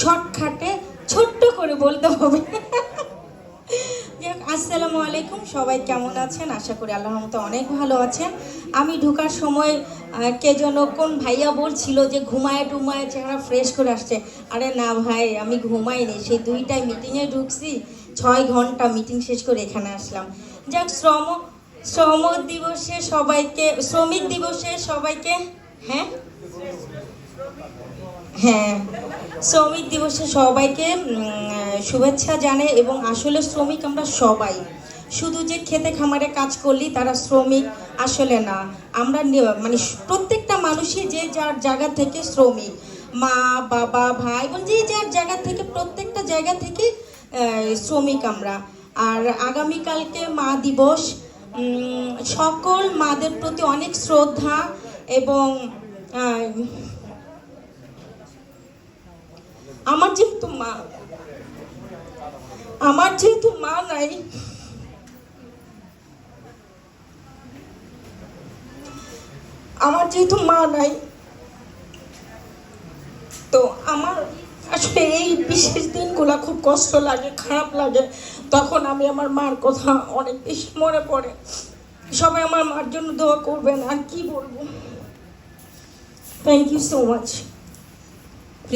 শর্টকাটে ছোট্ট করে বলতে হবে। আসসালামু আলাইকুম, সবাই কেমন আছেন? আশা করি আল্লাহ মতো অনেক ভালো আছেন। আমি ঢোকার সময় কে যেন কোন ভাইয়া বলছিল যে ঘুমায় টুমায় চেহারা ফ্রেশ করে আসছে। আরে না ভাই, আমি ঘুমাইনি, সেই দুইটাই মিটিংয়ে ঢুকছি, ছয় ঘণ্টা মিটিং শেষ করে এখানে আসলাম। যাক শ্রম শ্রম দিবসে সবাইকে, শ্রমিক দিবসে সবাইকে হ্যাঁ? হ্যাঁ। শ্রমিক দিবসে সবাইকে শুভেচ্ছা জানে এবং আসলে শ্রমিক আমরা সবাই। শুধু যে খেতে খামারে কাজ করলি তারা শ্রমিক, আসলে না। আমরা মানে প্রত্যেকটা মানুষই যে যার জায়গা থেকে শ্রমিক, মা, বাবা, ভাই বোন যে যার জায়গা থেকে, প্রত্যেকটা জায়গা থেকে শ্রমিক আমরা। আর আগামীকালকে মা দিবস সকল মাদের প্রতি অনেক শ্রদ্ধা এবং আমার যেহেতু মা, আমার যেহেতু মা নাই, আমার যেহেতু মা নাই, তো আমার আসলে এই বিশেষ দিনগুলো খুব কষ্ট লাগে, খারাপ লাগে। তখন আমি আমার মার কথা অনেক বেশি মনে পড়ে। সবাই আমার মার জন্য দোয়া করবেন, আর কি বলব? Thank you so much